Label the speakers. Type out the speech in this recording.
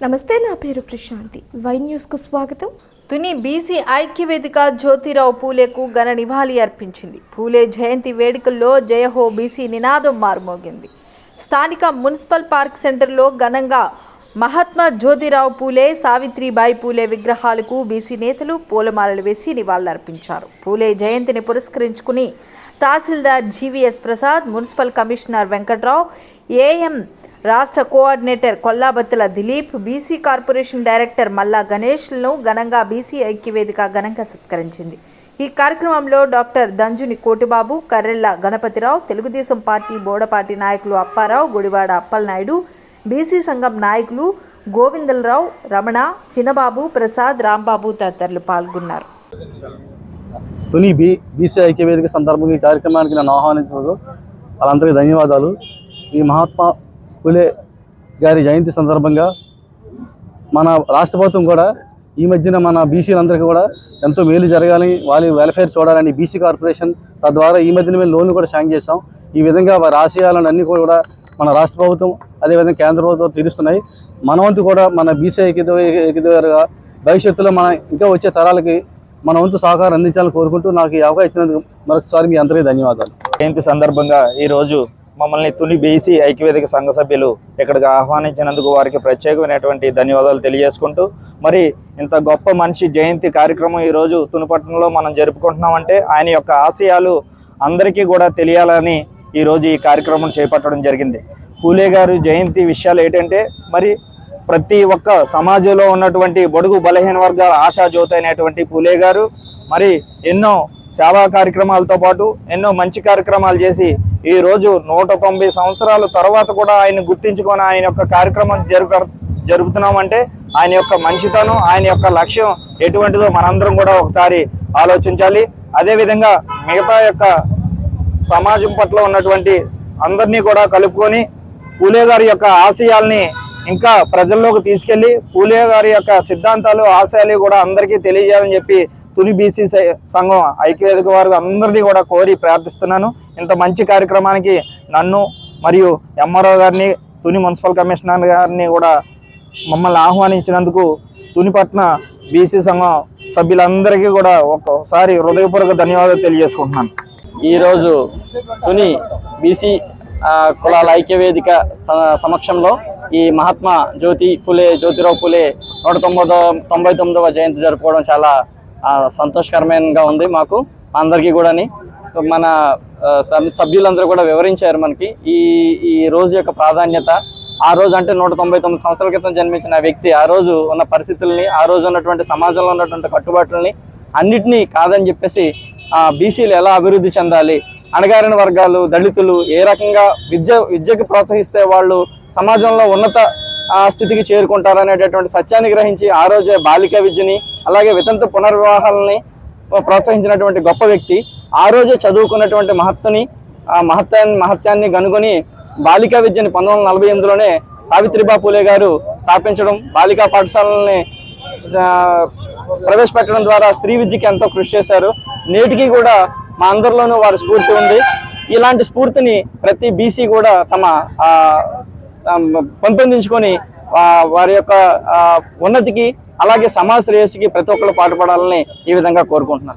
Speaker 1: నమస్తే నా పేరు ప్రశాంతి. వై న్యూస్కు స్వాగతం.
Speaker 2: తుని బీసీ ఐక్యవేదిక జ్యోతిరావు పూలేకు ఘన నివాళి అర్పించింది. పూలే జయంతి వేడుకల్లో జయహో బీసీ నినాదం మారుమోగింది. స్థానిక మున్సిపల్ పార్క్ సెంటర్లో ఘనంగా మహాత్మా జ్యోతిరావు పూలే సావిత్రిబాయి పూలే విగ్రహాలకు బీసీ నేతలు పూలమాలలు వేసి నివాళులర్పించారు. పూలే జయంతిని పురస్కరించుకుని తహసీల్దార్ GVS Prasad municipal commissioner Venkatrao AM రాష్ట్ర coordinator Kollabathula Dileep BC corporation director Malla గణేష్లను ఘనంగా బీసీ ఐక్యవేదిక ఘనంగా సత్కరించింది. ఈ కార్యక్రమంలో డాక్టర్ దంజుని కోటిబాబు కర్రెల్ల గణపతిరావు తెలుగుదేశం పార్టీ బోడపాటి నాయకులు అప్పారావు గుడివాడ అప్పలనాయుడు బీసీ సంఘం నాయకులు గోవిందలరావు రమణ చిన్నబాబు ప్రసాద్ రాంబాబు తదితరులు పాల్గొన్నారు.
Speaker 3: తుని బి బీసీ ఐక్యవేదిక సందర్భంగా ఈ కార్యక్రమానికి నన్ను ఆహ్వానించినందుకు వాళ్ళందరికీ ధన్యవాదాలు. ఈ మహాత్మా పులే గారి జయంతి సందర్భంగా మన రాష్ట్ర ప్రభుత్వం కూడా ఈ మధ్యన మన బీసీలందరికీ కూడా ఎంతో మేలు జరగాలని వాళ్ళ వెల్ఫేర్ చూడాలని బీసీ కార్పొరేషన్ తద్వారా ఈ మధ్యన మేము లోన్లు కూడా శాంక్ చేసాం ఈ విధంగా వారి ఆశయాలను అన్ని కూడా మన రాష్ట్ర ప్రభుత్వం అదేవిధంగా కేంద్ర ప్రభుత్వం తీరుస్తున్నాయి. మన వంతు కూడా మన బీసీ ఐక్యతగా భవిష్యత్తులో మన ఇంకా వచ్చే తరాలకి మన వంతు సహకారం అందించాలని కోరుకుంటూ నాకు ఈ అవకాశం ఇచ్చినందుకు మరొకసారి మీ అందరికీ ధన్యవాదాలు.
Speaker 4: జయంతి సందర్భంగా ఈరోజు మమ్మల్ని తుని బీసీ ఐక్యవేదిక సంఘ సభ్యులు ఇక్కడికి ఆహ్వానించినందుకు వారికి ప్రత్యేకమైనటువంటి ధన్యవాదాలు తెలియజేసుకుంటూ మరి ఇంత గొప్ప మనిషి జయంతి కార్యక్రమం ఈరోజు తునిపట్నంలో మనం జరుపుకుంటున్నామంటే ఆయన యొక్క ఆశయాలు అందరికీ కూడా తెలియాలని ఈరోజు ఈ కార్యక్రమం చేపట్టడం జరిగింది. పూలే గారు జయంతి విషయాలు ఏంటంటే మరి ప్రతి ఒక్క సమాజంలో ఉన్నటువంటి బడుగు బలహీన వర్గాల ఆశా జ్యోతి అయినటువంటి పూలే గారు మరి ఎన్నో సేవా కార్యక్రమాలతో పాటు ఎన్నో మంచి కార్యక్రమాలు చేసి ఈ రోజు నూట తొంభై సంవత్సరాల తర్వాత కూడా ఆయన గుర్తించుకొని ఆయన యొక్క కార్యక్రమం జరుపు జరుపుతున్నామంటే ఆయన యొక్క మంచితనం ఆయన యొక్క లక్ష్యం ఎటువంటిదో మనందరం కూడా ఒకసారి ఆలోచించాలి. అదేవిధంగా మిగతా యొక్క సమాజం పట్ల ఉన్నటువంటి అందరినీ కూడా కలుపుకొని పూలే గారి యొక్క ఆశయాల్ని ఇంకా ప్రజల్లోకి తీసుకెళ్ళి పూలే గారి యొక్క సిద్ధాంతాలు ఆశయాలు కూడా అందరికీ తెలియజేయాలని చెప్పి తుని బీసీ సంఘం ఐక్యవేదిక వారు అందరినీ కూడా కోరి ప్రార్థిస్తున్నాను. ఇంత మంచి కార్యక్రమానికి నన్ను మరియు ఎంఆర్ఓ గారిని తుని మున్సిపల్ కమిషనర్ గారిని కూడా మమ్మల్ని ఆహ్వానించినందుకు తునిపట్న బీసీ సంఘం సభ్యులందరికీ కూడా ఒక్కసారి హృదయపూర్వక ధన్యవాదాలు తెలియజేసుకుంటున్నాను.
Speaker 5: ఈరోజు తుని బీసీ కులాల ఐక్యవేదిక సమక్షంలో ఈ మహాత్మా జ్యోతి పులే జ్యోతిరావు పులే నూట తొంభై తొంభై తొమ్మిదవ జయంతి జరుపుకోవడం చాలా సంతోషకరమైనగా ఉంది మాకు అందరికీ కూడాని. సో మన సభ్యులందరూ కూడా వివరించారు మనకి. ఈ ఈ రోజు యొక్క ప్రాధాన్యత ఆ రోజు అంటే నూట తొంభై తొమ్మిది సంవత్సరాల క్రితం జన్మించిన వ్యక్తి ఆ రోజు ఉన్న పరిస్థితుల్ని ఆ రోజు ఉన్నటువంటి సమాజంలో ఉన్నటువంటి కట్టుబాట్లని అన్నిటినీ కాదని చెప్పేసి బీసీలు ఎలా అభివృద్ధి చెందాలి అణగారిన వర్గాలు దళితులు ఏ రకంగా విద్య విద్యకు ప్రోత్సహిస్తే వాళ్ళు సమాజంలో ఉన్నత స్థితికి చేరుకుంటారనేటటువంటి సత్యాన్ని గ్రహించి ఆ రోజే బాలిక విద్యని అలాగే వితంత పునర్వివాహాలని ప్రోత్సహించినటువంటి గొప్ప వ్యక్తి ఆ రోజే చదువుకున్నటువంటి మహత్తుని ఆ మహత్యాన్ని మహత్యాన్ని కనుగొని బాలికా విద్యని పంతొమ్మిది వందల నలభై ఎనిమిదిలోనే సావిత్రిబా పూలే గారు స్థాపించడం బాలికా పాఠశాలని ప్రవేశపెట్టడం ద్వారా స్త్రీ విద్యకి ఎంతో కృషి చేశారు. నేటికి కూడా మా అందరిలోనూ వారి స్ఫూర్తి ఉంది. ఇలాంటి స్ఫూర్తిని ప్రతి బీసీ కూడా తమ పెంపొందించుకొని వారి యొక్క ఉన్నతికి అలాగే సమాజ శ్రేయస్సుకి ప్రతి ఒక్కరు పాటుపడాలని ఈ విధంగా కోరుకుంటున్నాను.